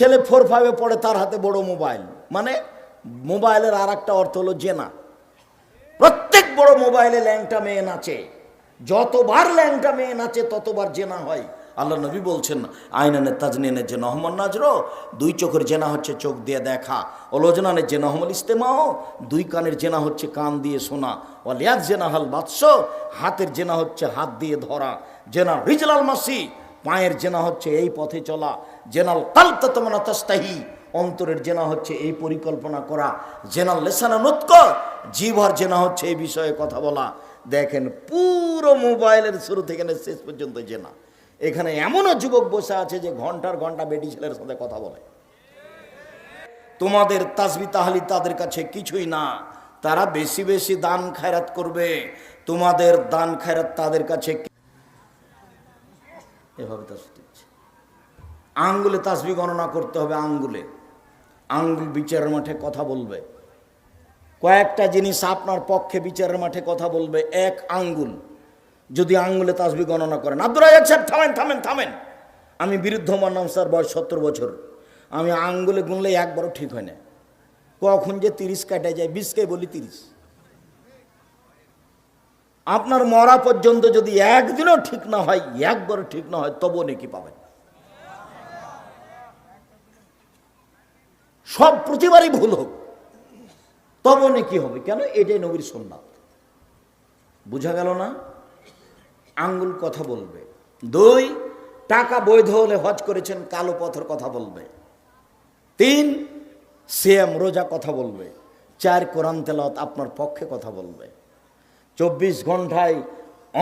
ছেলে ফোর ফাইভে পড়ে, তার হাতে বড় মোবাইল মানে মোবাইলের আর একটা অর্থ হলো জেনা। প্রত্যেক বড় মোবাইলে ল্যাংটা মেয়ে নাচে। যতবার ল্যাংটা মেয়ে নাচে, ততবার জেনা হয়। আল্লাহ নবী বলছেন আইনানের তাজনিনের যে নহমন নাজরো। দুই চোখের জেনা হচ্ছে চোখ দিয়ে দেখা। অলোজনানের যে নহমল ইস্তেমাও দুই কানের জেনা হচ্ছে কান দিয়ে শোনা। অলিয়াদ জেনা হাল বাৎস হাতের জেনা হচ্ছে হাত দিয়ে ধরা। জেনা রিজলাল মাসি। পায়ের জেনা হচ্ছে এই পথে চলা। জেনাল কালতা তোমার তাস্তাহি। অন্তরের জেনা হচ্ছে এই পরিকল্পনা করা। জেনাল লেসানা নৎক জিভার জেনা হচ্ছে এই বিষয়ে কথা বলা। দেখেন, পুরো মোবাইলের শুরু থেকে শেষ পর্যন্ত জেনা। এখানে এমনও যুবক বসে আছে যে ঘণ্টার ঘণ্টা বেটি ছেলের সাথে কথা বলে। তোমাদের তাসবি তাহালি তাদের কাছে কিছুই না। তারা বেশি বেশি দান খায়রাত করবে। তোমাদের দান খায়রাত তাদের কাছে এভাবে তাসবি দিচ্ছে। আঙ্গুলে তাসবি গণনা করতে হবে আঙ্গুলে। আঙ্গুল বিচারের মাঠে কথা বলবে। কয়েকটা জিনিস আপনার পক্ষে বিচারের মাঠে কথা বলবে, এক আঙ্গুল। যদি আঙ্গুলে তাসবি গণনা করেন আব্দুল রাজাক সাহেব, থামেন থামেন থামেন। আমি বিরুদ্ধ মান্নাম স্যার, বয়স সত্তর বছর। আমি আঙ্গুলে গুনলে একবারও ঠিক হয় না। কখন যে তিরিশ কাটা যায় বিশকে বলি তিরিশ। আপনার মরা পর্যন্ত যদি একদিনও ঠিক না হয়, একবারও ঠিক না হয়, তবুও নাকি পাবেন। সব প্রতিবারই ভুল হোক তবু নাকি হবে। কেন? এটাই নবীর সোননাথ বুঝা গেল না? আঙ্গুল কথা বলবে। দুই, টাকা বৈধ হলে হজ করেছেন, কালো পথের কথা বলবে। তিন সিএম রোজা কথা বলবে। চার, কোরআন তেলাওয়াত আপনার পক্ষে কথা বলবে। চব্বিশ ঘন্টায়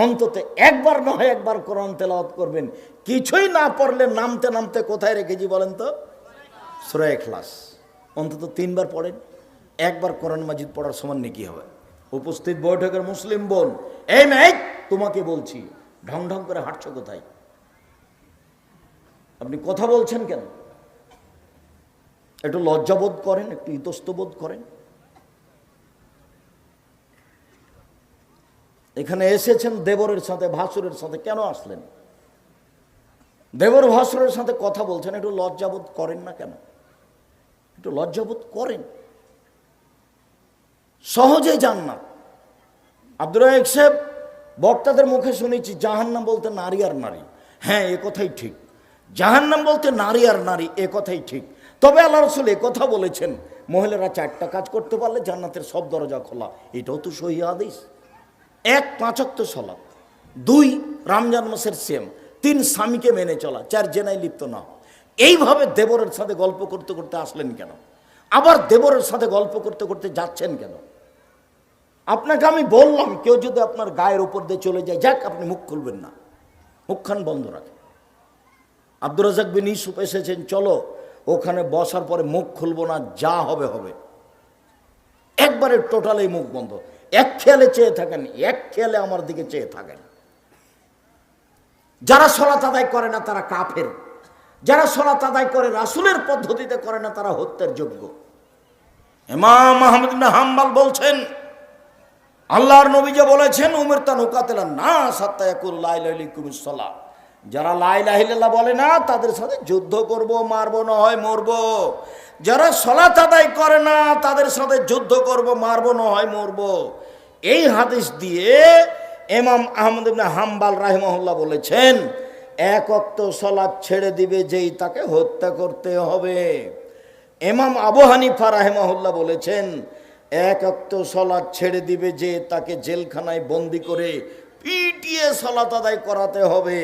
অন্তত একবার নয় একবার কোরআন তেলাওয়াত করবেন। কিছুই না পড়লে নামতে নামতে কোথায় রেখেছি বলেন তো? সুরায় ক্লাস অন্তত তিনবার পড়েন। একবার কোরআন মাজিদ পড়ার সমান নাকি হবে। উপস্থিত বৈঠকের মুসলিম বোন, এই মেয়ে, তোমাকে বলছি, ঢং ঢং করে হাঁটছো কোথায়? আপনি কথা বলছেন কেন? একটু লজ্জাবোধ করেন, একটু ইতস্তবোধ করেন। এখানে এসেছেন দেবরের সাথে, ভাসুরের সাথে, কেন আসলেন? দেবর, ভাসুরের সাথে কথা বলছেন, একটু লজ্জাবোধ করেন না কেন? একটু লজ্জাবোধ করেন। সহজে জান্নাত আব্দুর রাহেক সাহেব, বক্তাদের মুখে শুনেছি, জাহান্নাম বলতে নারী আর নারী। হ্যাঁ এ কথাই ঠিক। জাহান্নাম বলতে নারী আর নারী, এ কথাই ঠিক। তবে আল্লাহ রসুল কথা বলেছেন, মহিলারা চারটা কাজ করতে পারলে জান্নাতের সব দরজা খোলা। এটাও তো সহি আদেশ এক পাঁচক্ত সলাপ দুই, রমজান মাসের সেম তিন, স্বামীকে মেনে চলা। চার জেনায় লিপ্ত না। এইভাবে দেবরের সাথে গল্প করতে করতে আসলেন কেন? আবার দেবরের সাথে গল্প করতে করতে যাচ্ছেন কেন? আপনাকে আমি বললাম, কেউ যদি আপনার গায়ের উপর দিয়ে চলে যায়, যাক, আপনি মুখ খুলবেন না। মুখখান বন্ধ রাখেন। আব্দুর রাজাক বিন ইসুফ এসেছেন, চলো, ওখানে বসার পরে মুখ খুলবো না, যা হবে হবে। একবারে টোটালি মুখ বন্ধ। এক খেয়ালে চেয়ে থাকেন, এক খেয়ালে আমার দিকে চেয়ে থাকেন। যারা সলাত আদায় করে না, তারা কাফের। যারা সলাত আদায় করে, রাসুলের পদ্ধতিতে করে না, তারা হত্যার যোগ্য। ইমাম মাহমুদ ইবনে হাম্বাল বলছেন, আল্লাহর নবী যে বলেছেন, উমের তা নুকাতেলা না সাত্তায়াকুল লাইলাইকুমুসসালাম যারা লাইলাহিল্লাহ বলে না, তাদের সাথে যুদ্ধ করব, মারবো না হয় মরবো। যারা সলাত আদায় করে না, তাদের সাথে যুদ্ধ করব, মারবো না হয় মরব। এই হাদিস দিয়ে এমাম আহমদ হাম্বাল রাহিমাহুল্লাহ বলেছেন, এক অক্ত সলাৎ ছেড়ে দিবে যেই তাকে হত্যা করতে হবে। এমাম আবু হানিফা রাহেমাহুল্লাহ বলেছেন, এক অক্ত সলাৎ ছেড়ে দিবে যে তাকে জেলখানায় বন্দি করে পিটিয়ে সলাত আদায় করাতে হবে।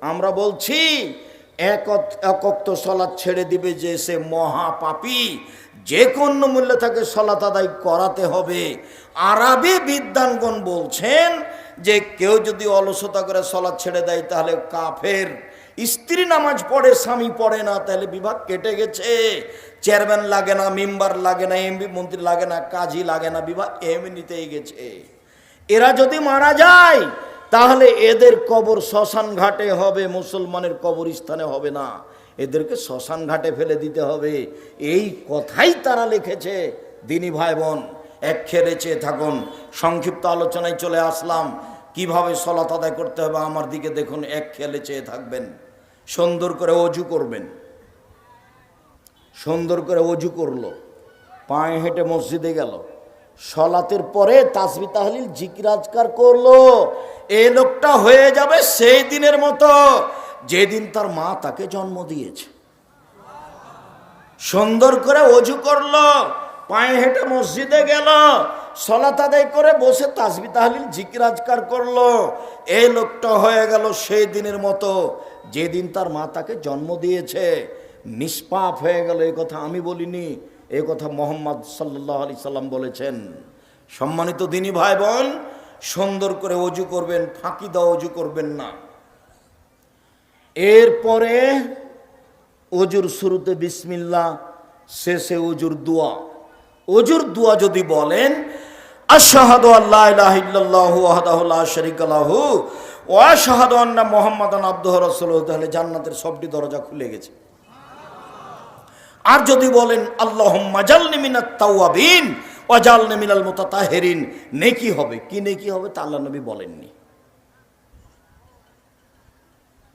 আমরা বলছি এক অত- এক ছেড়ে দিবে যে সে মহাপাপী। যে কোনো মূল্যে তাকে সলাত আদায় করাতে হবে। আরবি বিদ্যানগণ বলছেন যে, কেউ যদি অলসতা করে সলাৎ ছেড়ে দেয়, তাহলে কাফের স্ত্রী নামাজ পড়ে, স্বামী পড়ে না, তাহলে বিভাগ কেটে গেছে। চেয়ারম্যান লাগে না, মেম্বার লাগে না, এমপি, মন্ত্রী লাগে না, কাজী লাগে না, বিভাগ এমনিতেই গেছে। এরা যদি মারা যায় তাহলে এদের কবর শ্মশান ঘাটে হবে, মুসলমানের কবরস্থানে হবে না। এদেরকে শ্মশান ঘাটে ফেলে দিতে হবে। এই কথাই তারা লিখেছে, দিনী ভাই বোন এক খেলে চেয়ে থাকুন। সংক্ষিপ্ত আলোচনায় চলে আসলাম। কীভাবে সলাত আদায় করতে হবে আমার দিকে দেখুন এক খেলে চেয়ে থাকবেন। সুন্দর করে অজু করবেন। সুন্দর করে অজু করল। পায়ে হেঁটে মসজিদে গেল। সলাতের পরে তাসবি তাহলিল জিকিরাজকার করল। এ লোকটা হয়ে যাবে সেই দিনের মতো যেদিন তার মা তাকে জন্ম দিয়েছে। সুন্দর করে অজু করল, পায়ে হেঁটে মসজিদে গেল, সলাত আদায় করে বসে তাসবি তাহলিল জিকিরাজকার করল। এই লোকটা হয়ে গেল সেই দিনের মতো যেদিন তার মা তাকে জন্ম দিয়েছে। নিষ্পাপ হয়ে গেল এই কথা আমি বলিনি। এই কথা মোহাম্মদ সাল্লাহ আলি সাল্লাম বলেছেন। সম্মানিত দিনী ভাই বোন সুন্দর করে অজু করবেন, ফাঁকি দাও, অজু করবেন না। এরপরে অজুর শুরুতে বিসমিল্লা শেষে অজুর দোয়া। অজুর দোয়া যদি বলেন, আশাহাদু আল্লাহ ইল্লাল্লাহু ওয়াহদাহু লাহু তাহলে জান্নাতের সবটি দরজা খুলে গেছে। আর যদি বলেন আল্লাহ জালনি মিনাত তাওয়াবিন, ওয়া জালনি মিনাল মুতাতাহিরিন নেকি হবে। কি নেকি হবে তা আল্লাহ নবী বলেননি।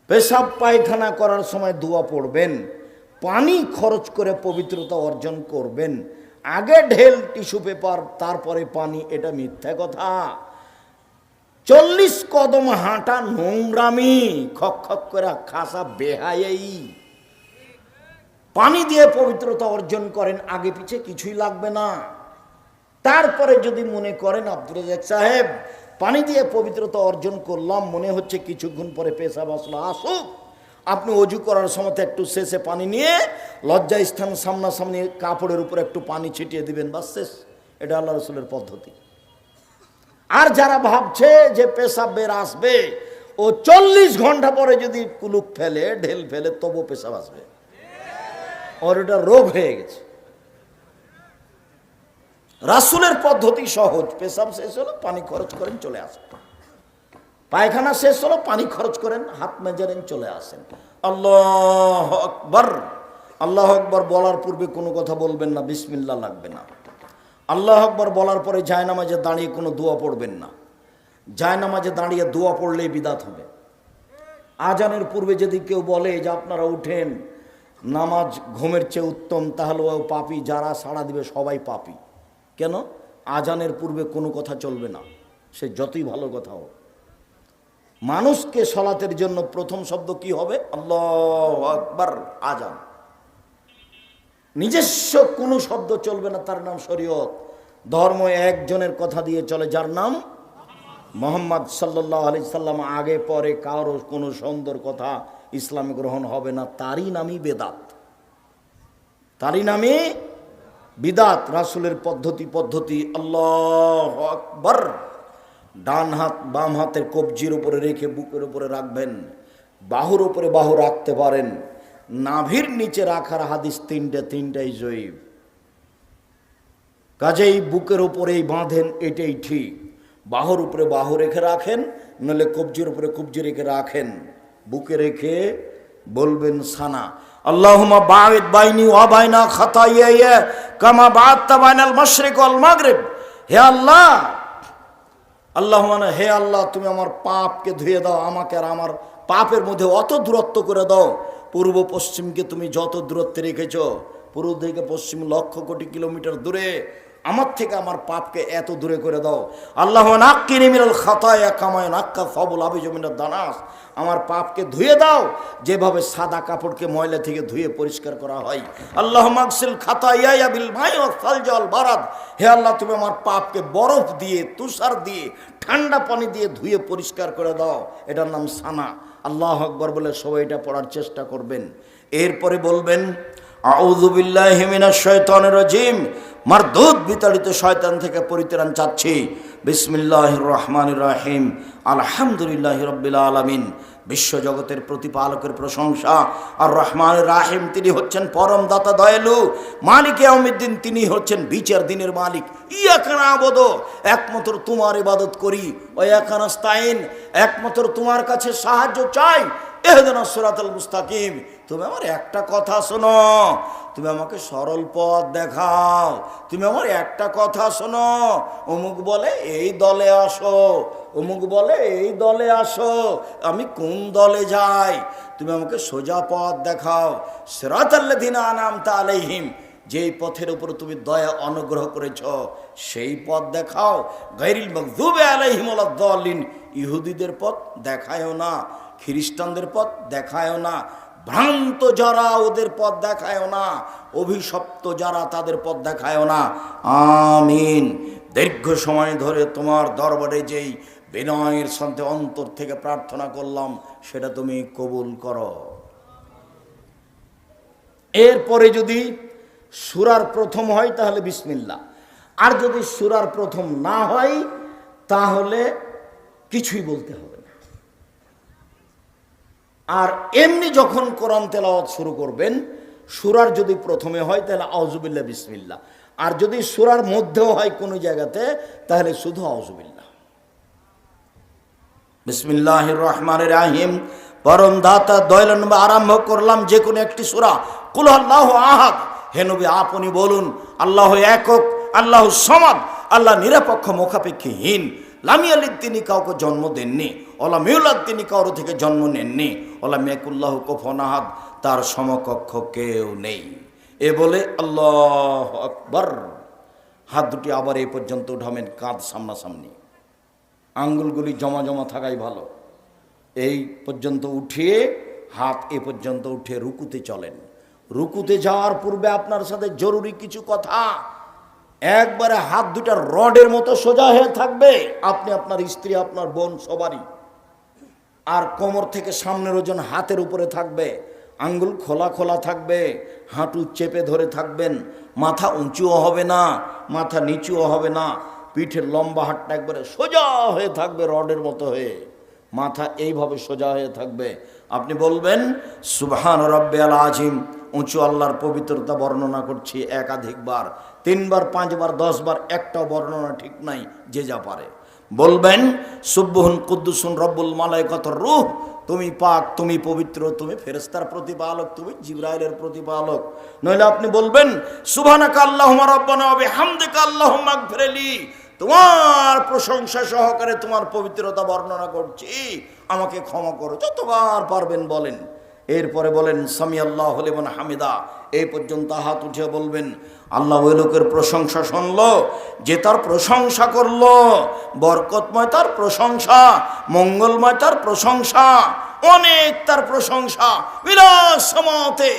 পেশাব পায়খানা করার সময় দোয়া পড়বেন, পানি খরচ করে পবিত্রতা অর্জন করবেন, আগে ঢেল, টিস্যু পেপার, তারপরে পানি, এটা মিথ্যা কথা। চল্লিশ কদম হাঁটা নোংরামি, খক খক করে খাসা বেহাই পানি দিয়ে পবিত্রতা অর্জন করেন, আগে পিছে কিছুই লাগবে না। তারপরে যদি মনে করেন আব্দুল রাজাক সাহেব, পানি দিয়ে পবিত্রতা অর্জন করলাম, মনে হচ্ছে কিছুক্ষণ পরে পেশাব আসলো, আসুক। আপনি অজু করার সময় একটু শেষে পানি নিয়ে লজ্জা স্থান সামনাসামনি কাপড়ের উপর একটু পানি ছিটিয়ে দিবেন বা শেষ। এটা আল্লাহ রসুলের পদ্ধতি। আর যারা ভাবছে যে পেশাব বের আসবে, ও চল্লিশ ঘণ্টা পরে যদি কুলুক ফেলে, ঢেল ফেলে তবু পেশাব আসবে। ওর এটা রোগ হয়ে গেছে। রাসুলের পদ্ধতি সহজ। পেশাব শেষ হলো, পানি খরচ করেন, চলে আসেন। পায়খানা শেষ হলো, পানি খরচ করেন, হাত মেজারেন, চলে আসেন। আল্লাহ আকবর। আল্লাহ আকবর বলার পূর্বে কোনো কথা বলবেন না বিসমিল্লা লাগবে না। আল্লাহ আকবর বলার পরে জায়নামাজে দাঁড়িয়ে কোনো দোয়া পড়বেন না। জায়নামাজে দাঁড়িয়ে দোয়া পড়লেই বিদাত হবে। আজানের পূর্বে যদি কেউ বলে যে আপনারা উঠেন নামাজ ঘুমের চেয়ে উত্তম তাহলে ও পাপি, যারা সাড়া দিবে সবাই পাপি। কেন? আজানের পূর্বে কোনো কথা চলবে না। সে যতই ভালো কথা হোক। মানুষকে সলাতের জন্য প্রথম শব্দ কি হবে? আল্লাহ আকবার, আজান। নিজস্ব কোনো শব্দ চলবে না, তার নাম শরীয়ত। ধর্ম একজনের কথা দিয়ে চলে, যার নাম মোহাম্মদ সাল্লাহ আলি সাল্লাম। আগে, পরে কারও কোনো সুন্দর কথা ইসলামে গ্রহণ হবে না, তারই নামই বেদাত। তারই নামে বিদাত, রাসুলের পদ্ধতি পদ্ধতি। আল্লাহ আকবর। ডান হাত, বাম হাতের কবজির উপরে রেখে বুকের উপরে রাখবেন। বাহুর উপরে বাহু রাখতে পারেন। নাভির নিচে রাখার হাদিস তিনটে, তিনটাই জয়ীব। কাজেই বুকের উপরেই বাঁধেন, এটাই ঠিক। বাহুর উপরে বাহু রেখে রাখেন নলে কবজির উপরে কবজি রেখে রাখেন। বুকে রেখে বলবেন সানা আল্লাহুমা বাঈদ বাইনি ওয়া বাইনা খাতাইয়া কামা বাআত্তা বাইনাল মাশরিক ওয়াল মাগরিব। হে আল্লাহ আল্লাহ মানে হে আল্লাহ, তুমি আমার পাপকে ধুয়ে দাও, আমাকে আর আমার পাপের মধ্যে অত দূরত্ব করে দাও। পূর্ব পশ্চিমকে তুমি যত দূরত্বে রেখেছ, পূর্ব থেকে পশ্চিম লক্ষ কোটি কিলোমিটার দূরে আমার থেকে আমার পাপকে এত দূরে করে দাও। আল্লাহ নাক্কিনি মিনাল খাতায়া কামায় নাক্কা ফবল আবি জমিনার দানাস। আমার পাপকে ধুয়ে দাও, যেভাবে সাদা কাপড়কে ময়লা থেকে ধুয়ে পরিষ্কার করা হয়। আল্লাহ মাকসিল খাতা ইয়া বিল মাই ফাল জল বারাদ। হে আল্লাহ, তুমি আমার পাপকে বরফ দিয়ে, তুষার দিয়ে, ঠান্ডা পানি দিয়ে ধুয়ে পরিষ্কার করে দাও। এটার নাম সানা। আল্লাহ আকবর বলে সবাই এটা পড়ার চেষ্টা করবেন। এরপরে বলবেন আউজুবিল্লাহ মিনাশ শয়তানির রাজিম। মারদুদ বিতাড়িত শয়তান থেকে পরিত্রাণ চাচ্ছি। বিসমিল্লাহ রহমান রাহিম। আলহামদুলিল্লাহ রব্বিল আলমিন। বিশ্বজগতের প্রতিপালকের প্রশংসা। আর রহমান রাহিম, তিনি হচ্ছেন পরম দাতা দয়ালু। মালিক আহমেদ্দিন তিনি হচ্ছেন বিচার দিনের মালিক। ইয়াখানা আবদ, একমাত্র তোমার ইবাদত করি। ও একানাস্তাইন একমাত্র তোমার কাছে সাহায্য চাই। এহদানা সুরাতুল মুস্তাকিম। তুমি আমার একটা কথা শোনো। তুমি আমাকে সরল পথ দেখাও। তুমি আমার একটা কথা শোনো। অমুক বলে এই দলে আসো। অমুক বলে এই দলে আসো। আমি কোন দলে যাই? তুমি আমাকে সোজা পথ দেখাও। সেরাতাল্লাদিন আনাম তালেহিম যেই পথের উপর তুমি দয়া অনুগ্রহ করেছ, সেই পথ দেখাও। গাইরিল মকদুবে আলাইহিম দলিন ইহুদিদের পথ দেখায়ও না, খ্রিস্টানদের পথ দেখায়ও না। ভ্রান্ত যারা ওদের পথ দেখায়ও না, অভিশপ্ত যারা তাদের পথ দেখায়ও না। আমিন। দীর্ঘ সময় ধরে তোমার দরবারে যেই বিনয়ের সাথে অন্তর থেকে প্রার্থনা করলাম, সেটা তুমি কবুল করো। এরপরে যদি সুরার প্রথম হয়, তাহলে বিসমিল্লা আর যদি সুরার প্রথম না হয়, তাহলে কিছুই বলতে হবে আর এমনি যখন কোরআন তেলাওয়াত শুরু করবেন, সুরার যদি প্রথমে হয়, তাহলে আউজুবিল্লা বিসমিল্লা আর যদি সুরার মধ্যেও হয় কোনো জায়গাতে, তাহলে শুধু আউজুবিল্লা বিসমিল্লাহ রহমান রাহিম। পরম দাতা দয়লন আরম্ভ করলাম যে কোনো একটি সুরা। কুল আল্লাহ আহাদ। হে নবী, আপনি বলুন, আল্লাহ একক, আল্লাহ সমাদ, আল্লাহ নিরপেক্ষ, মুখাপেক্ষীহীন। লামিয়ালিদ তিনি কাউকে জন্ম দেননি, ওলা মিউলাদ তিনি কারও থেকে জন্ম নেননি, ওলা মেকুল্লাহ কোফনাহাদ তার সমকক্ষ কেউ নেই। এ বলে আল্লাহ আকবর। হাত দুটি আবার এই পর্যন্ত উঠাবেন, কাঁধ সামনাসামনি। আঙ্গুলগুলি জমা জমা থাকাই ভালো। এই পর্যন্ত উঠিয়ে হাত এ পর্যন্ত উঠে রুকুতে চলেন। রুকুতে যাওয়ার পূর্বে আপনার সাথে জরুরি কিছু কথা একবারে হাত দুটা রডের মতো সোজা হয়ে থাকবে। আপনি আপনার স্ত্রী, আপনার বোন সবারই। আর কোমর থেকে সামনের ওজন হাতের উপরে থাকবে। আঙ্গুল খোলা খোলা থাকবে। হাঁটু চেপে ধরে থাকবেন। মাথা উঁচুও হবে না, মাথা নিচুও হবে না। পিঠের লম্বা হাটটা একবারে সোজা হয়ে থাকবে রডের মতো হয়ে। মাথা এইভাবে সোজা হয়ে থাকবে। আপনি বলবেন, সুবহান রব্বে আল আজিম। উঁচু আল্লাহর পবিত্রতা বর্ণনা করছি একাধিকবার। তিনবার, পাঁচবার, দশবার একটা বর্ণনা ঠিক নাই, যে যা পারে। বলবেন সুব্বহুন কুদ্দুসুন রব্বুল মালাইকত রুহ তুমি পাক, তুমি পবিত্র, তুমি ফেরেস্তার প্রতিপালক, তুমি জিব্রাইলের প্রতিপালক নইলে আপনি বলবেন, সুবহানাকা আল্লাহুম্মা রব্বানা ওয়া বিহামদিকা আল্লাহুম্মা গফিরলি তোমার প্রশংসা সহকারে তোমার পবিত্রতা বর্ণনা করছি, আমাকে ক্ষমা করো, যতবার পারবেন বলেন। এরপরে বলেন সামি আল্লাহ হলিমান হামিদা। এই পর্যন্ত হাত উঠে বলবেন, আল্লাহ ওই লোকের প্রশংসা শুনল, যে তার প্রশংসা করল। বরকতময় তার প্রশংসা, মঙ্গলময় তার প্রশংসা, অনেক তার প্রশংসা, বিলাস সমাতে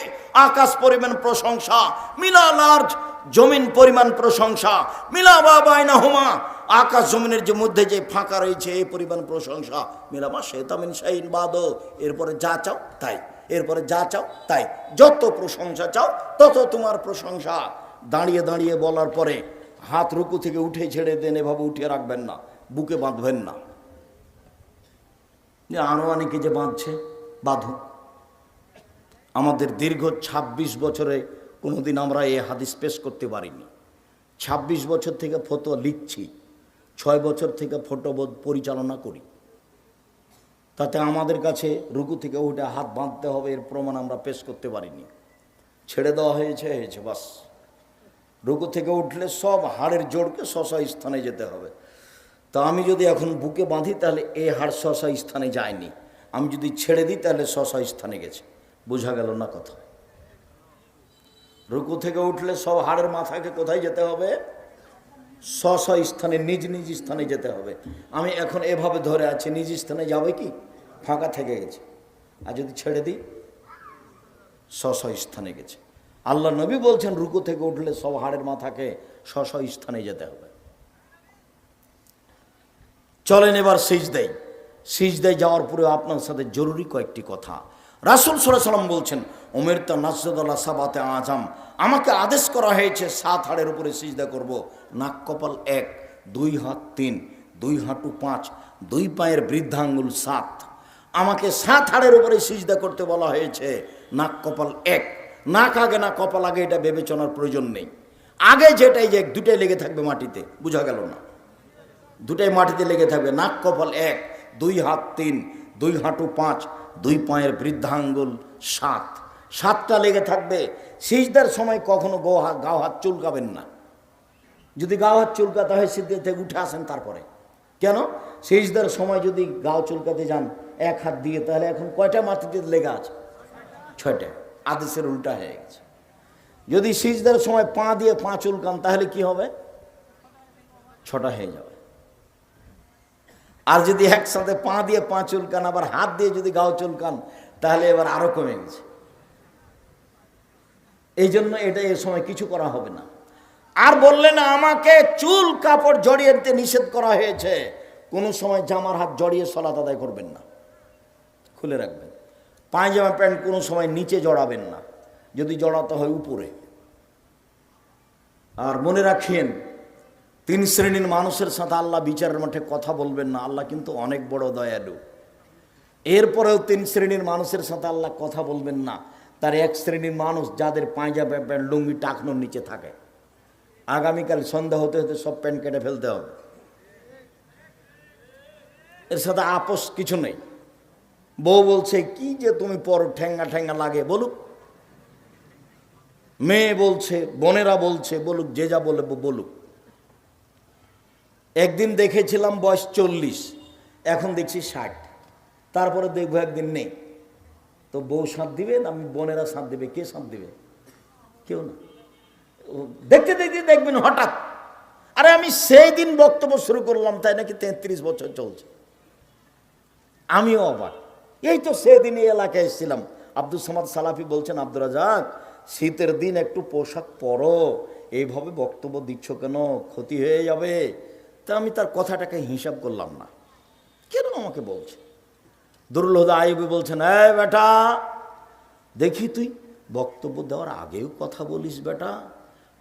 আকাশ পরিমাণ প্রশংসা মিলা লার্জ জমিন পরিমাণ প্রশংসা, মিলা বাবাইনা হুমা আকাশ জমিনের যে মধ্যে যে ফাঁকা রয়েছে এই পরিমাণ প্রশংসা মিলামা শেতামিন শাহিন বাদ এরপরে যা চাও তাই। এরপরে যা চাও তাই। যত প্রশংসা চাও, তত তোমার প্রশংসা। দাঁড়িয়ে দাঁড়িয়ে বলার পরে হাত রুকু থেকে উঠে ছেড়ে দেন, এভাবে উঠিয়ে রাখবেন না, বুকে বাঁধবেন না। আরও অনেকে যে বাঁধছে, বাঁধুক। আমাদের দীর্ঘ ২৬ বছরে কোনোদিন আমরা এ হাদিস পেশ করতে পারিনি। ২৬ বছর থেকে ফটো লিখছি, ছয় বছর থেকে ফটোবোধ পরিচালনা করি। তাতে আমাদের কাছে রুকু থেকে উঠে হাত বাঁধতে হবে, এর প্রমাণ আমরা পেশ করতে পারিনি। ছেড়ে দেওয়া হয়েছে হয়েছে, বাস। রুকু থেকে উঠলে সব হাড়ের জোরকে শশা স্থানে যেতে হবে। তা আমি যদি এখন বুকে বাঁধি, তাহলে এই হাড় শশা স্থানে যায়নি। আমি যদি ছেড়ে দিই, তাহলে শশা স্থানে গেছে। বোঝা গেল না কথা? রুকু থেকে উঠলে সব হাড়ের মাথাকে কোথায় যেতে হবে? স্ব স্ব স্থানে, নিজ নিজ স্থানে যেতে হবে। আমি এখন এভাবে ধরে আছি, নিজ স্থানে যাবে কি? ফাঁকা থেকে গেছে। আর যদি ছেড়ে দিই স্ব স্ব স্থানে গেছে। আল্লাহ নবী বলছেন, রুকু থেকে উঠলে সব হাড়ের মাথাকে স্ব স্ব স্থানে যেতে হবে। চলেন এবার সিজ দেয় সিজ দেয় যাওয়ার পরে আপনার সাথে জরুরি কয়েকটি কথা। রাসুল সাল্লাম বলছেন ওমের তো নাসদুল্লাহ সাবাতে আজম আমাকে আদেশ করা হয়েছে, সাত হাড়ের উপরে সিজদা করব। নাক কপাল এক, দুই হাত তিন, দুই হাঁটু পাঁচ, দুই পায়ের বৃদ্ধাঙ্গুল সাত। আমাকে সাত হাড়ের উপরে সিজদা করতে বলা হয়েছে, নাক কপাল এক। নাক আগে, না কপাল আগে, এটা বিবেচনার প্রয়োজন নেই। আগে যেটাই যে দুটাই লেগে থাকবে মাটিতে, বোঝা গেল না? দুটাই মাটিতে লেগে থাকবে, নাক কপাল এক, দুই হাত তিন, দুই হাঁটু পাঁচ, দুই পায়ের বৃদ্ধাঙ্গুল সাত। সাতটা লেগে থাকবে। সিজদার সময় কখনো গো হাত গাও হাত চুলকাবেন না। যদি গাও হাত চুলকাতে হয় থেকে উঠে আসেন তারপরে। কেন? সিজদার সময় যদি গাও চুলকাতে যান, এক হাত দিয়ে, তাহলে এখন কয়টা মাটিতে লেগা আছে? ছয়টা। আদেশের উল্টা হয়ে গেছে। যদি সিজদার সময় পা দিয়ে পা চুলকান, তাহলে কি হবে? ছটা হয়ে যাবে। আর যদি একসাথে পা দিয়ে পা চুলকান, আবার হাত দিয়ে যদি গাও চুলকান, তাহলে এবার আরও কমে গেছে। এই জন্য এটা এ সময় কিছু করা হবে না। আর বললেন আমাকে চুল কাপড় জড়িয়ে দিতে নিষেধ করা হয়েছে। কোনো সময় জামার হাত জড়িয়ে সলাত আদায় করবেন না। খুলে রাখবেন। পায়জামা প্যান্ট কোনো সময় নিচে জড়াবেন না। যদি জড়াতে হয় উপরে। আর মনে রাখেন তিন শ্রেণির মানুষের সাথে আল্লাহ বিচারের মাঠে কথা বলবেন না। আল্লাহ কিন্তু অনেক বড় দয়ালু। এরপরেও তিন শ্রেণির মানুষের সাথে আল্লাহ কথা বলবেন না। তার এক শ্রেণির মানুষ যাদের পাঁজা প্যান্ট লুঙ্গি টাকনোর নিচে থাকে। আগামীকাল সন্ধ্যা হতে হতে সব প্যান্ট কেটে ফেলতে হবে। এর সাথে আপোষ কিছু নেই। বউ বলছে, কি যে তুমি পর ঠেঙ্গা ঠেঙ্গা লাগে বলুক। মেয়ে বলছে, বোনেরা বলছে, বলুক, যে যা বলে বলুক। একদিন দেখেছিলাম বয়স চল্লিশ, এখন দেখছি ষাট। তারপরে দেখব একদিন নেই। তো বউ সাঁত দিবে না বোনেরা সাঁত দিবে? কে সাঁত দিবে? কেউ না। দেখতে দেখতে দেখবেন হঠাৎ। আরে আমি সেই দিন বক্তব্য শুরু করলাম, তাই নাকি তেত্রিশ বছর চলছে। আমিও অবাক। এই তো সেদিন এই এলাকায় এসেছিলাম। আব্দুল সামাদ সালাফি বলছেন আব্দুল রাজাক, শীতের দিন একটু পোশাক পরো। এইভাবে বক্তব্য দিচ্ছ কেন? ক্ষতি হয়ে যাবে। তা আমি তার কথাটাকে হিসাব করলাম না। কেন আমাকে বলছে? দুর্লভদা আইবি বলছেন এই বেটা, দেখি তুই, বক্তব্য দেওয়ার আগেও কথা বলিস বেটা,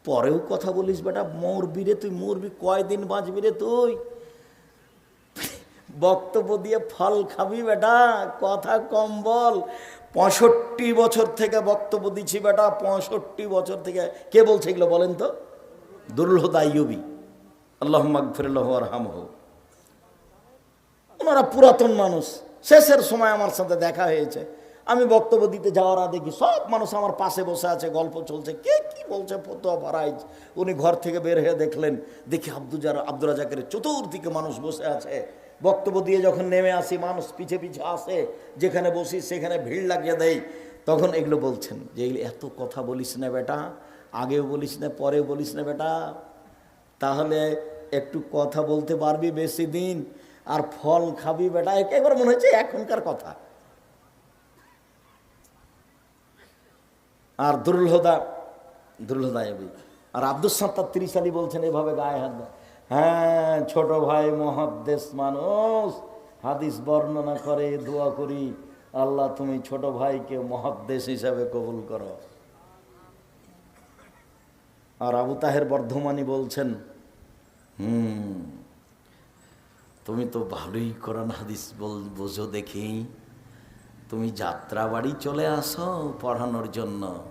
পরেও কথা বলিস বেটা, মরবি রে তুই, মরবি কয়দিন বাঁচবি রে তুই? বক্তব্য দিয়ে ফল খাবি বেটা, কথা কম বল। পঁয়ষট্টি বছর থেকে বক্তব্য দিচ্ছি বেটা, পঁয়ষট্টি বছর থেকে। কে বলছে এগুলো বলেন তো? দুর্লহদা ইউবি আল্লাহ মাগফিরুল্লাহ আরহামহ। ওনারা পুরাতন মানুষ। শেষের সময় আমার সাথে দেখা হয়েছে। আমি বক্তব্য দিতে যাওয়ার আগে দেখি সব মানুষ আমার পাশে বসে আছে, গল্প চলছে। কে কি বলছে? ফতোয়া ফারাইজ উনি ঘর থেকে বের হয়ে দেখলেন, দেখি আব্দুজার আব্দুর রাজাকের চতুর্দিকে মানুষ বসে আছে। বক্তব্য দিয়ে যখন নেমে আসি, মানুষ পিছে পিছে আসে, যেখানে বসি সেখানে ভিড় লাগিয়ে দেয় তখন এগুলো বলছেন যে এগুলো এত কথা বলিস না বেটা, আগেও বলিস না, পরেও বলিস না বেটা। তাহলে একটু কথা বলতে পারবি বেশি দিন। আর ফল খাবি বেটা একেবারে মনে হচ্ছে এখনকার কথা। আর দুর্লহদা দুর্লহদা এবি আর আব্দুল তিরিশ আলী বলছেন এভাবে গায়ে হাত। হ্যাঁ ছোট ভাই মহাদ্দেশ মানুষ, হাদিস বর্ণনা করে, দোয়া করি, আল্লাহ তুমি ছোট ভাইকে মহাদ্দেশ হিসাবে কবুল করো। আর আবু তাহের বর্ধমানী বলছেন, হুম তুমি তো ভালোই কোরআন হাদিস বল, বোঝো দেখি। তুমি যাত্রা বাড়ি চলে আসো পড়ানোর জন্য।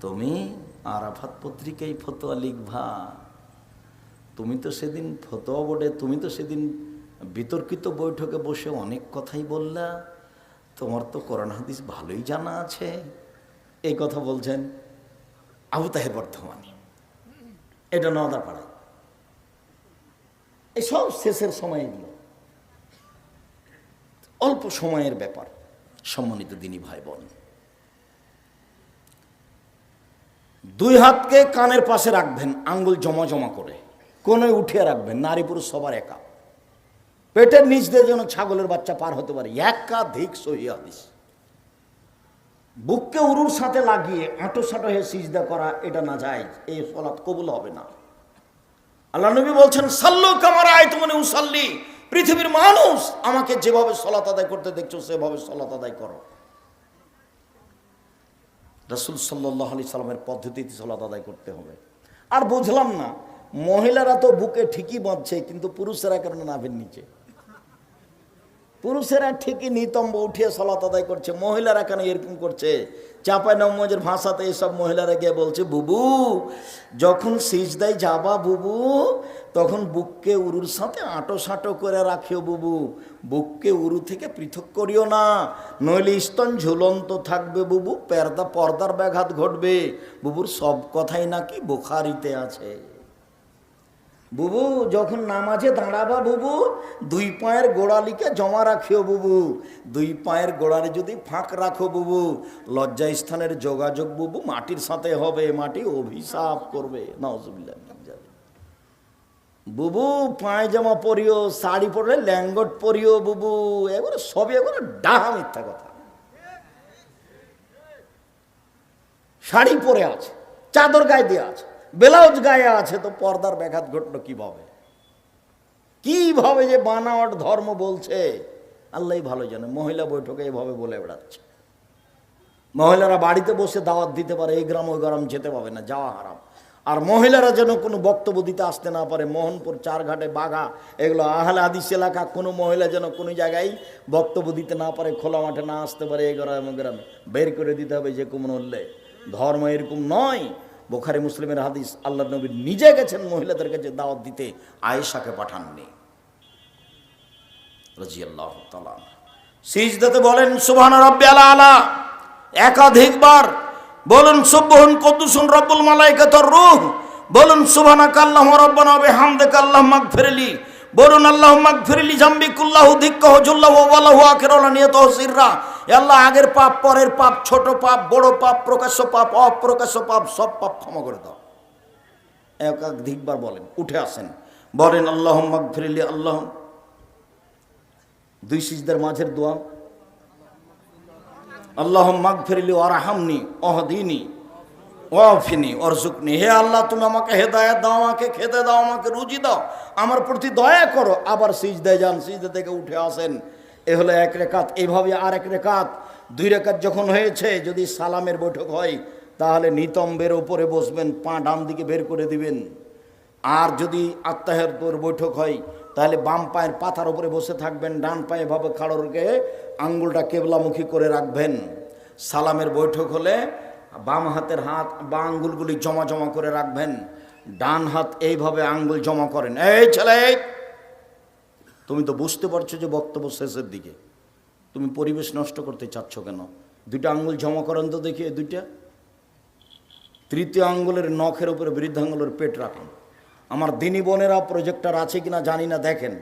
তুমি আরাফাত পত্রিকায় ফতোয়া লিখবা। তুমি তো সেদিন ফতোয়া বোর্ডে, তুমি তো সেদিন বিতর্কিত বৈঠকে বসে অনেক কথাই বললা। তোমার তো কোরআন হাদিস ভালোই জানা আছে। এই কথা বলছেন আবু তাহের বর্ধমানে। এটা নদা পাড়ায় এই সব শেষের সময় এগুলো অল্প সময়ের ব্যাপার, সম্মানিত দিনী ভাই বোন দুই হাতকে কানের পাশে রাখবেন, আঙ্গুল জমা জমা করে। কোনে উঠিয়ে রাখবেন, নারী পুরুষ সবার একা। পেটের নিচ দিয়ে যেন ছাগলের বাচ্চা পার হতে পারে, একাধিক সহি হাদিস। বুককে উরুর সাথে লাগিয়ে আঁটো সাঁটো হয়ে সিজদা করা, এটা না যায় এই সলাৎ কবুল হবে না। আল্লাহ নবী বলছেন, সাল্লু কামার আয় তুমি উসাল্লি। পৃথিবীর মানুষ আমাকে যেভাবে সলাত আদায় করতে দেখছ, সেভাবে সলাত আদায় করো। রসুল সাল্লাহ আলি সাল্লামের পদ্ধতিতে সলাত আদায় করতে হবে। আর বুঝলাম না, মহিলারা তো বুকে ঠিকই বাঁধছে, কিন্তু পুরুষেরা কেন নাভের নিচে? পুরুষেরা ঠিকই নিতম্ব উঠিয়ে সলাত আদায় করছে, মহিলারা কেন এরকম করছে? চাপাই নমজের ভাষাতে এসব মহিলারা গিয়ে বলছে, বুবু, যখন সিজদাই যাবা বুবু, তখন বুককে উরুর সাথে আঁটো সাঁটো করে রাখিও বুবু। বুককে উরু থেকে পৃথক করিও না, নইলে স্তন ঝুলন্ত থাকবে বুবু, পর্দা পর্দার ব্যাঘাত ঘটবে। বুবুর সব কথাই নাকি বোখারিতে আছে। বুবু, যখন নামাজে দাঁড়াবা বুবু। দুই পায়ের গোড়ালিকে জমা রাখিও বুবু। দুই পায়ের গোড়ালি যদি ফাঁক রাখো বুবু লজ্জা স্থানের যোগাযোগ বুবু মাটির সাথে হবে, মাটি অভিশাপ করবে। নজবিল্লা বুবু পায়জামা পরিও, শাড়ি পরলে ল্যাঙ্গট পরিও বুবু। এবারে সবই এবারে ডাহা মিথ্যা কথা। শাড়ি পরে আছে, চাদর গায়ে দিয়ে আছে। ব্লাউজ গায়ে আছে তো পর্দার ব্যাঘাত ঘটলো কীভাবে? কীভাবে যে বানাওয়াট ধর্ম বলছে? আল্লাহ ভালো জানে, মহিলা বৈঠকে এভাবে বলে বেড়াচ্ছে। মহিলারা বাড়িতে বসে দাওয়াত দিতে পারে, এই গ্রাম ওই গ্রাম যেতে পাবে না, যাওয়া হারাম। আর মহিলারা যেন কোনো বক্তব্য দিতে আসতে না পারে, মোহনপুর, চারঘাটে বাঘা, এগুলো আহলে আদিস এলাকা, কোনো মহিলা যেন কোনো জায়গায় বক্তব্য দিতে না পারে, খোলা মাঠে না আসতে পারে, এই গ্রামে গ্রামে। বের করে দিতে হবে যে মূল্যে। ধর্ম এরকম নয়। বোখারি মুসলিমের হাদিস, আল্লাহ নবী নিজে গেছেন মহিলাদের কাছে দাওয়াত দিতে, আয়েশাকে পাঠাননি। রাজিয়াল্লাহ তাআলা সিজদাতে বলেন সুবহান রাব্বিয়াল আলা একাধিকবার বলুন, সুবহুন কদ্দুসুন রব্বুল মালাইকাতুর রূহ। বলুন সুবহানাকাল্লাহু রব্বানা ওয়া বিহামদিকা আল্লাহুম্মা মাগফিরলি বলুন আল্লাহ মাগফিরলি জামবি কুল্লাহু দিক্কাহু জুল্লাহু ওয়া লাহু আখিরাহু নিয়াতাহু সিররা। এ আল্লাহ আগের পাপ, পরের পাপ, ছোট পাপ, বড় পাপ, প্রকাশ্য পাপ, অপ্রকাশ্য পাপ, সব পাপ ক্ষমা করে দাও। এক একাধিকবার বলেন, উঠে আসেন। বলেন আল্লাহুম্মা মাগফিরলি আল্লাহ। দুই সিজদার মাঝের দোয়া। আল্লাহ মাগফিরলি ওয়ারহামনি অহদিনী ওয়াফিনি অরজুকনি। হে আল্লাহ, তুমি আমাকে হেদায়াত দাও, আমাকে খেতে দাও, আমাকে রুজি দাও। আমার প্রতি দয়া করো। আবার সিজদায় যান, সিজদা থেকে উঠে আসেন। এ হলো এক রেখাত। এইভাবে আর এক রেখাত। দুই রেখাত যখন হয়েছে, যদি সালামের বৈঠক হয়, তাহলে নিতম্বের ওপরে বসবেন, পা ডান দিকে বের করে দিবেন। আর যদি আত্মাহের বৈঠক হয়, তাহলে বাম পায়ের পাতার উপরে বসে থাকবেন, ডান পায়ে ভাবে খাড়রকে আঙ্গুলটা কেবলামুখী করে রাখবেন। সালামের বৈঠক হলে বাম হাতের হাত বা আঙ্গুলগুলি জমা জমা করে রাখবেন। ডান হাত এইভাবে আঙ্গুল জমা করেন। এই ছেলে, তুমি তো বুঝতে পারছ যে বক্তব্য শেষের দিকে। তুমি পরিবেশ নষ্ট করতে চাচ্ছ কেন? দুইটা আঙ্গুল জমা করেন তো দেখি দুইটা। তৃতীয় আঙ্গুলের নখের উপরে বৃদ্ধাঙ্গুলের পেট রাখুন। আমার দিনী বোনেরা, প্রজেক্টর আছে কিনা জানি না, দেখেন।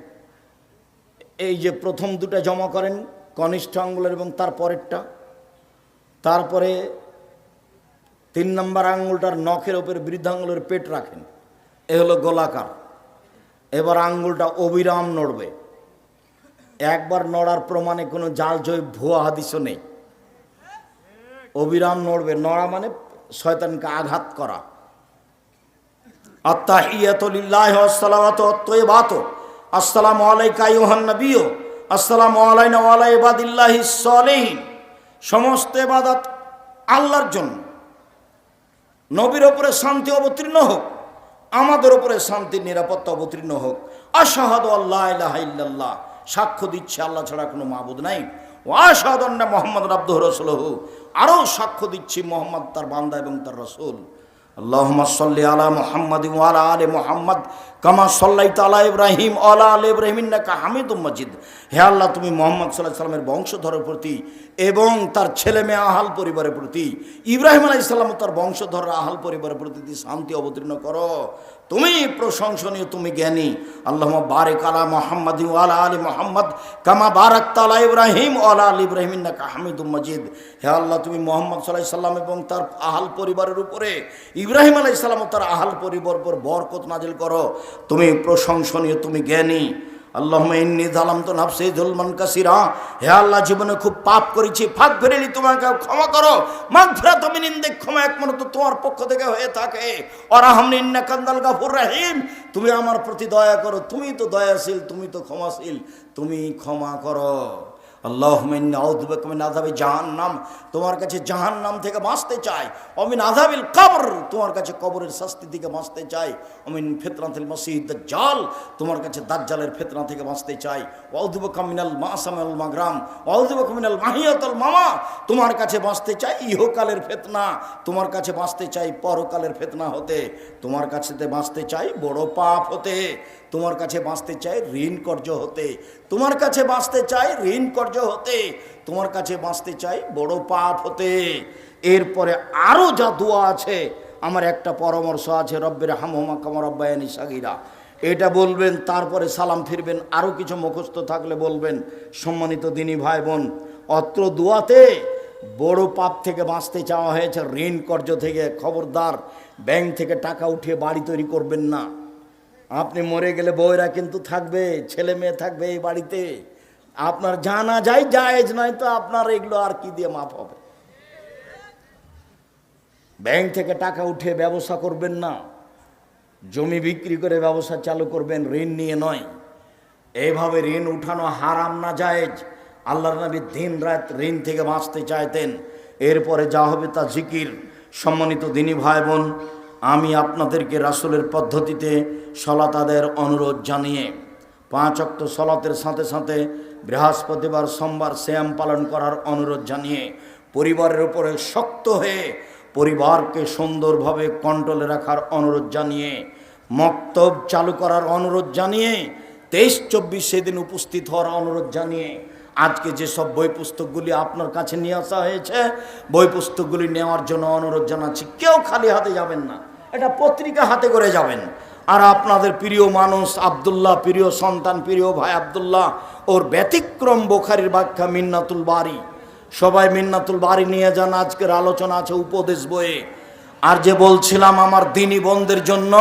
এই যে প্রথম দুটা জমা করেন, কনিষ্ঠ আঙ্গুলের এবং তার পরেরটা। তারপরে তিন নম্বর আঙ্গুলটার নখের উপরে বৃদ্ধাঙ্গুলের পেট রাখেন। এ হলো গোলাকার। এবার আঙ্গুলটা অবিরাম নড়বে। একবার নড়ার প্রমাণে কোনো জাল জয় ভুয়া হাদিসও নেই। অবিরাম নড়বে। নড়া মানে শয়তানকে আঘাত করা। আসসালামু আলাইকা আইয়ুহান নাবিয়্যু। আসসালামু আলাইনা ওয়া আলা ইবাদিল্লাহিস সালিহিন। সমস্ত ইবাদত আল্লাহর জন্য। নবীর ওপরে শান্তি অবতীর্ণ হোক, আমাদের ওপরে শান্তির নিরাপত্তা অবতীর্ণ হোক, আশাহাদ আল্লাহ ইল্লাল্লাহ, সাক্ষ্য দিচ্ছে আল্লাহ ছাড়া কোনো মাহবুদ নাই। ও আশাহাদা মোহাম্মদ আব্দুর রসুলহ, আরও সাক্ষ্য দিচ্ছি মোহাম্মদ তার বান্দা এবং তার রসুল। আল্লাহ সাল্লি আলা মোহাম্মদ আলা মোহাম্মদ মুহাম্মদ কামা সাল্লাইতা আলা ইব্রাহিম আলা আলি ইব্রাহিম ইন্নাকা হামিদুম মাজিদ। হে আল্লাহ, তুমি মোহাম্মদ আলাইহি সাল্লামের বংশধরের প্রতি এবং তার ছেলে মেয়ে আহাল পরিবারের প্রতি, ইব্রাহিম আলাইহিস সালাম ও তার বংশধর আহাল পরিবারের প্রতি শান্তি অবতীর্ণ করো, তুমি প্রশংসনীয়, তুমি জ্ঞানী। আল্লাহ বারেক আলা মোহাম্মদ আলা আলী মোহাম্মদ কামা বারাক তালা ইব্রাহিম আলা আলী ইব্রাহিম ইন্নাকা হামিদুম মজিদ। হে আল্লাহ, তুমি মোহাম্মদ সাল্লাহ সাল্লাম এবং তার আহাল পরিবারের উপরে ইব্রাহিম আলাই সাল্লাম ও তার আহাল পরিবার বরকত নাজিল করো। তুমি প্রশংসনীয়, তুমি জ্ঞানী। আল্লাহ ইন্নি তো নাফসে জলমান কাসিরা। হে আল্লাহ, জীবনে খুব পাপ করেছি, ফাঁক ফেরেলি তোমাকে ক্ষমা করো। মাঘ ফেরা তুমি নিন্দে, ক্ষমা একমাত্র তোমার পক্ষ থেকে হয়ে থাকে। অরাহম নিন্না কান্দাল গাফুর রাহিম। তুমি আমার প্রতি দয়া করো, তুমি তো দয়াশীল, তুমি তো ক্ষমাশীল, তুমি ক্ষমা করো। আল্লাহ মিন আজাবে জাহান্নাম, তোমার কাছে জাহান্নাম থেকে বাঁচতে চাই। অমিন আজাবিল কবর, তোমার কাছে কবরের শাস্তি থেকে বাঁচতে চাই। অমিন ফেতনাতিল মসিদ জাল তোমার কাছে দাজ্জালের ফেতনা থেকে বাঁচতে চাই। ওয়াউদুবকা মিনাল মাসামাল মাগরাম ওয়াউদুবকা মিনাল মাহিয়াতুল মামা, তোমার কাছে বাঁচতে চাই ইহকালের ফেতনা, তোমার কাছে বাঁচতে চাই পরকালের ফেতনা হতে, তোমার কাছে বাঁচতে চাই বড় পাপ হতে, তোমার কাছে বাঁচতে চাই ঋণ কর্য হতে, তোমার কাছে বাঁচতে চাই ঋণ কর্য হতে, তোমার কাছে বাঁচতে চাই, বড় পাপ হতে। এরপরে আরও যা দোয়া আছে, আমার একটা পরামর্শ আছে, রব্বের হামহমা কামর রব্বায়ানি সাগিরা। এটা বলবেন, তারপরে সালাম ফিরবেন আরও কিছু মুখস্থ থাকলে বলবেন, সম্মানিত দিনী ভাই বোন অত্র দোয়াতে বড় পাপ থেকে বাঁচতে চাওয়া হয়েছে, ঋণ কর্য থেকে খবরদার, ব্যাংক থেকে টাকা উঠিয়ে বাড়ি তৈরি করবেন না। আপনি মরে গেলে বউরা কিন্তু থাকবে, ছেলে মেয়ে থাকবে এই বাড়িতে। আপনার জানা যায় জায়েজ নয় তো আপনার এগুলো আর কি দিয়ে মাপ হবে? ব্যাংক থেকে টাকা উঠিয়ে ব্যবসা করবেন না। জমি বিক্রি করে ব্যবসা চালু করবেন, ঋণ নিয়ে নয়। এইভাবে ঋণ উঠানো হারাম না, জায়েজ। আল্লাহর নবী দিন রাত ঋণ থেকে বাঁচতে চাইতেন। এরপরে যা হবে তা জিকির। সম্মানিত দিনী ভাই বোন আমি আপনাদেরকে রাসুলের পদ্ধতিতে সলাতাদের অনুরোধ জানিয়ে পাঁচ অক্ত সলাতের সাথে সাথে বৃহস্পতিবার সোমবার শ্যাম পালন করার অনুরোধ জানিয়ে পরিবারের উপরে শক্ত হয়ে পরিবারকে সুন্দরভাবে কন্ট্রোলে রাখার অনুরোধ জানিয়ে, মক্তব চালু করার অনুরোধ জানিয়ে, তেইশ চব্বিশ সেদিন উপস্থিত হওয়ার অনুরোধ জানিয়ে, আজকে যেসব বই পুস্তকগুলি আপনার কাছে নিয়ে আসা হয়েছে, বই পুস্তকগুলি নেওয়ার জন্য অনুরোধ জানাচ্ছি, কেউ খালি হাতে যাবেন না। এটা পত্রিকা হাতে করে যাবেন। আর আপনাদের প্রিয় মানুষ আবদুল্লাহ, প্রিয় সন্তান, প্রিয় ভাই আবদুল্লাহ, ওর ব্যতিক্রম বোখারির ব্যাখ্যা মিন্নাতুল বাড়ি সবাই মিন্নাতুল বাড়ি নিয়ে যান, আজকের আলোচনা আছে উপদেশ বইয়ে। আর যে বলছিলাম আমার দিনী বন্ধের জন্য,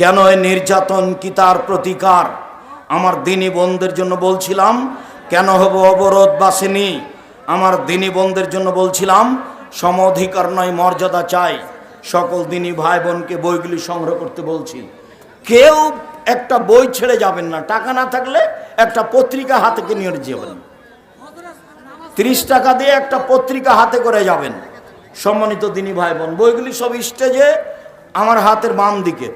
কেন এ নির্যাতন কি তার প্রতিকার? আমার দিনী বন্ধের জন্য বলছিলাম, কেন হব অবরোধ বাসিনী? আমার দিনী বন্ধের জন্য বলছিলাম সম অধিকার নয়, মর্যাদা চাই। সকল দিনই ভাই বোনকে বইগুলি সংগ্রহ করতে বলছি। কেউ একটা বই ছেড়ে যাবেন না। টাকা না থাকলে একটা পত্রিকা হাতে নিয়ে যাবেন। ত্রিশ টাকা দিয়ে একটা পত্রিকা হাতে করে যাবেন। সম্মানিত দিনী ভাই বোন বইগুলি সব স্টেজে আমার হাতের বাম দিকে।